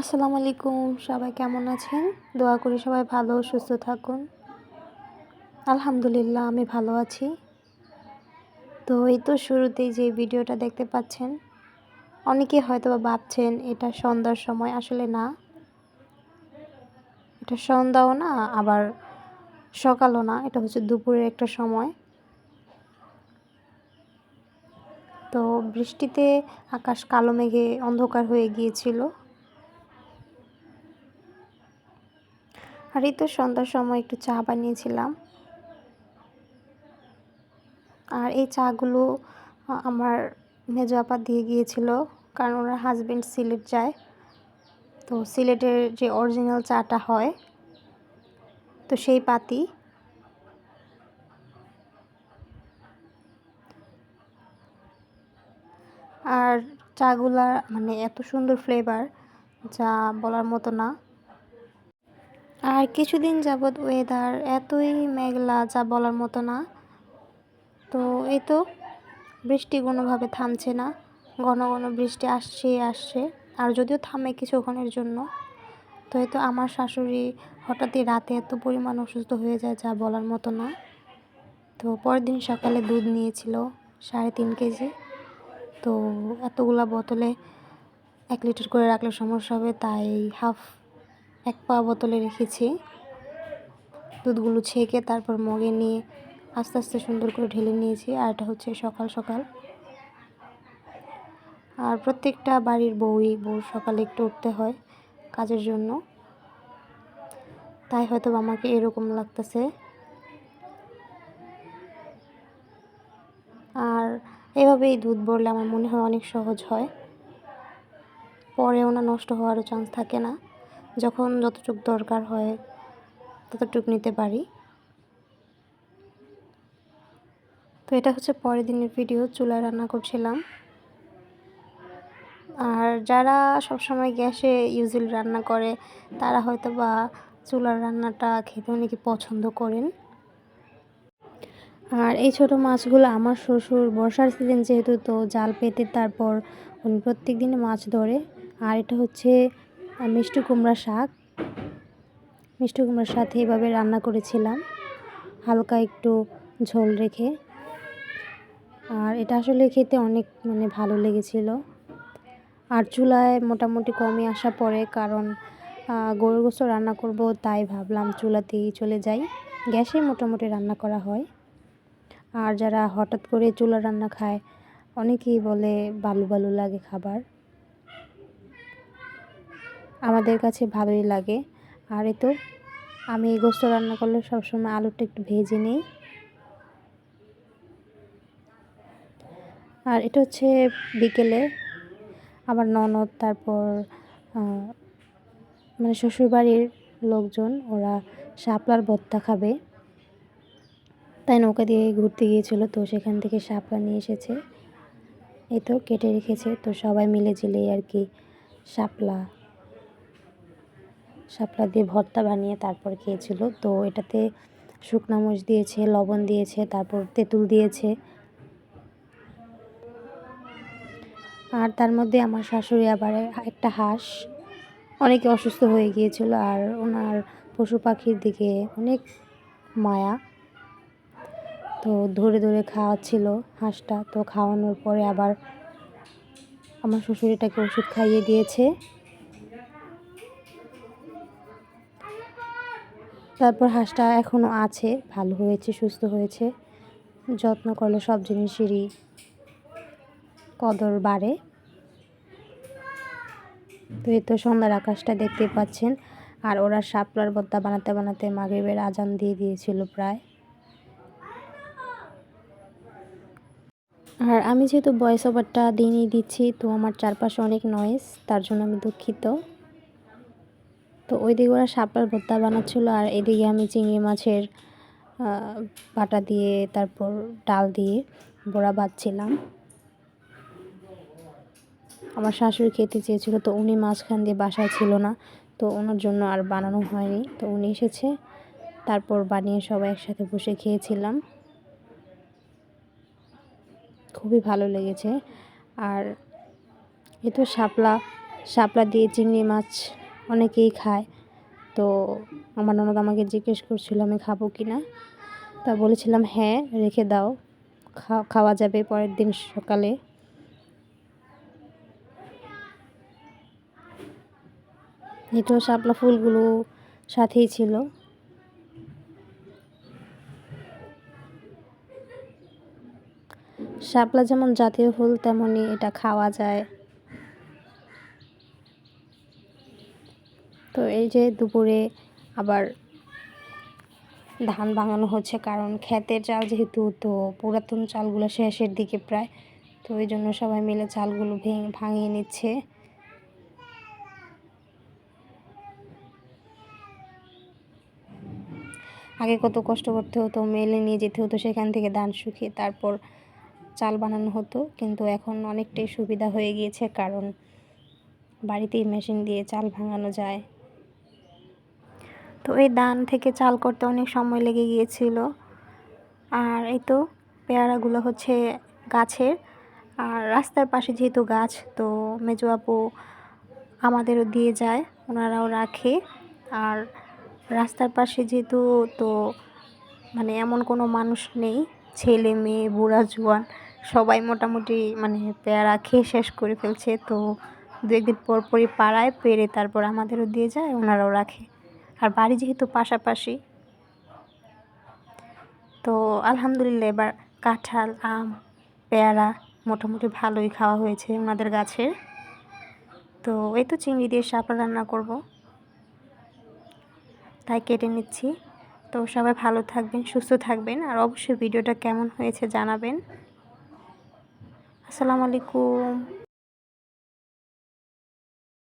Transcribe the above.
আসসালামু আলাইকুম, সবাই কেমন আছেন? দোয়া করি সবাই ভালো, সুস্থ থাকুন। আলহামদুলিল্লাহ, আমি ভালো আছি। তো এই তো শুরুতেই যে ভিডিওটা দেখতে পাচ্ছেন, অনেকে হয়তো বা ভাবছেন এটা সন্ধ্যার সময়, আসলে না। এটা সন্ধ্যাও না, আবার সকালও না, এটা হচ্ছে দুপুরের একটা সময়। তো বৃষ্টিতে আকাশ কালো মেঘে অন্ধকার হয়ে গিয়েছিল। আর এই তো সন্ধ্যার সময় একটু চা বানিয়েছিলাম। আর এই চাগুলো আমার মেজো আপা দিয়ে গিয়েছিল, কারণ ওনার হাজব্যান্ড সিলেট যায়। তো সিলেটের যে অরিজিনাল চাটা হয়, তো সেই পাতি। আর চাগুলা মানে এত সুন্দর ফ্লেভার যা বলার মতো না। আর কিছুদিন যাবৎ ওয়েদার এতই মেঘলা যা বলার মতো না। তো এই তো, বৃষ্টি কোনোভাবে থামছে না। ঘন ঘন বৃষ্টি আসছে আসছে। আর যদিও থামে কিছুক্ষণের জন্য, তো এই তো আমার শাশুড়ি হঠাৎই রাতে এত পরিমাণ অসুস্থ হয়ে যায় যা বলার মতো না। তো পরের দিন সকালে দুধ নিয়েছিল সাড়ে তিন কেজি। তো এতগুলা বোতলে এক লিটার করে রাখলে সমস্যা হবে, তাই হাফ এক পা বোতলে রেখেছি। দুধগুলো ছেঁকে তারপর মগে নিয়ে আস্তে আস্তে সুন্দর করে ঢেলে নিয়েছি, আর এটা হচ্ছে সকাল সকাল। আর প্রত্যেকটা বাড়ির বউই বউ সকালে একটু উঠতে হয় কাজের জন্য। তাই হয়তো আমাকে এরকম লাগতেছে। আর এভাবেই দুধ বললে আমার মনে হয় অনেক সহজ হয়। পরেও না নষ্ট হওয়ারও চান্স থাকে না। যখন যতটুকু দরকার হয় ততটুক নিতে পারি। তো এটা হচ্ছে পরের দিনের ভিডিও চুলায় রান্না করছিলাম। আর যারা সবসময় গ্যাসে ইউজুয়ালি রান্না করে, তারা হয়তো বা চুলার রান্নাটা খেতে অনেকে পছন্দ করেন। আর এই ছোট মাছগুলো আমার শ্বশুর বর্ষার সিজন যেহেতু, তো জাল পেতে তারপর উনি প্রত্যেক দিনে মাছ ধরে। আর এটা হচ্ছে মিষ্টি কুমড়া শাক। মিষ্টি কুমড়ার সাথে এভাবে রান্না করেছিলাম। হালকা একটু ঝোল রেখে। আর এটা আসলে খেতে অনেক মানে ভালো লেগেছিল। আর চুলায় মোটামুটি কমে আসা পরে কারণ গরুর গোস্ত রান্না করব তাই ভাবলাম চুলাতেই চলে যাই। গ্যাসে মোটামুটি রান্না করা হয়। আর যারা হঠাৎ করে চুলা রান্না খায়, অনেকেই বলে বালু বালু লাগে খাবার। আমাদের কাছে ভালোই লাগে। আর এ তো, আমি এই গোস্ত রান্না করলে সবসময় আলুটা একটু ভেজে নিই। আর এটা হচ্ছে বিকেলে আমার ননদ, তারপর মানে শ্বশুরবাড়ির লোকজন, ওরা শাপলার ভর্তা খাবে। তাই নৌকা দিয়ে ঘুরতে গিয়েছিল, তো সেখান থেকে শাপলা নিয়ে এসেছে। এই তো, কেটে রেখেছে, তো সবাই মিলে জিলেই আর কি শাপলা। শাপলা দিয়ে ভর্তা বানিয়ে তারপর খেয়েছিল। তো এটাতে শুকনা মরিচ দিয়েছে, লবণ দিয়েছে, তারপর তেঁতুল দিয়েছে। আর তার মধ্যে আমার শাশুড়ি আবার একটা হাঁস। অনেকে অসুস্থ হয়ে গিয়েছিল আর ওনার পশু পাখির দিকে অনেক মায়া। তো ধরে ধরে খাওয়াচ্ছিল হাঁসটা। তো খাওয়ানোর পরে আবার আমার শ্বশুরিটাকে ওষুধ খাইয়ে দিয়েছে। তারপর হাঁসটা এখনও আছে, ভালো হয়েছে, সুস্থ হয়েছে। যত্ন করলে সব জিনিসেরই কদর বাড়ে। তো তো সন্ধ্যার আকাশটা দেখতে পাচ্ছেন, আর ওরা শাপলার বদ্দা বানাতে বানাতে মাগরীবের আজান দিয়ে দিয়েছিল প্রায়। আর আমি যেহেতু ভয়েস ওভারটা দিনই দিচ্ছি, তো আমার চারপাশে অনেক নয়েজ তার জন্য আমি দুঃখিত। তো ওই দিকে ওরা শাপলার ভর্তা বানাচ্ছিলো আর এদিকে আমি চিংড়ি মাছের বাটা দিয়ে তারপর ডাল দিয়ে বড়া বাঁধছিলাম আমার শাশুড়ি খেতে চেয়েছিলো তো উনি মাঝখান দিয়ে বাসায় ছিল না, তো ওনার জন্য আর বানানো হয়নি। তো উনি এসেছে, তারপর বানিয়ে সবাই একসাথে বসে খেয়েছিলাম। খুবই ভালো লেগেছে। আর এ তো শাপলা শাপলা দিয়ে চিংড়ি মাছ অনেকেই খায়। তো আমার ননদ আমাকে জিজ্ঞেস করছিল, আমি খাব কি না? তা বলেছিলাম হ্যাঁ রেখে দাও। খাওয়া যাবে পরের দিন সকালে। এটাও শাপলা ফুলগুলো সাথেই ছিল। শাপলা যেমন জাতীয় ফুল তেমনই এটা খাওয়া যায়। তো এই যে দুপুরে আবার ধান ভাঙানো হচ্ছে, কারণ ক্ষেতের চাল যেহেতু, তো পুরাতন চালগুলো শেষের দিকে প্রায়, তো ওই জন্য সবাই মিলে চালগুলো ভেঙে, ভাঙিয়ে নিচ্ছে। আগে কত কষ্ট করতে হতো, মেলে নিয়ে যেতে হতো, সেখান থেকে ধান শুকিয়ে তারপর চাল বানানো হতো, কিন্তু এখন অনেকটাই সুবিধা হয়ে গিয়েছে, কারণ বাড়িতেই মেশিন দিয়ে চাল ভাঙানো যায়। তো এই ধান থেকে চাল করতে অনেক সময় লেগে গিয়েছিল। আর এই তো পেয়ারাগুলো হচ্ছে গাছের। আর রাস্তার পাশে যেহেতু গাছ, তো মেজো আপু আমাদেরও দিয়ে যায়, ওনারাও রাখে। আর রাস্তার পাশে যেহেতু, তো মানে এমন কোনো মানুষ নেই, ছেলে মেয়ে, বুড়া, জোয়ান, সবাই মোটামুটি মানে পেয়ারা খেয়ে শেষ করে ফেলছে। তো দু একদিন পর পরই পাড়ায় পেরে তারপর আমাদেরও দিয়ে যায়, ওনারাও রাখে। আর বাড়ি যেহেতু পাশাপাশি, তো আলহামদুলিল্লাহ এবার কাঁঠাল, আম, পেয়ারা মোটামুটি ভালোই খাওয়া হয়েছে ওনাদের গাছের। তো এই তো চিংড়ি দিয়ে শাপলা রান্না করব। তাই কেটে নিচ্ছি। তো সবাই ভালো থাকবেন, সুস্থ থাকবেন আর অবশ্যই ভিডিওটা কেমন হয়েছে জানাবেন। আসসালামু আলাইকুম।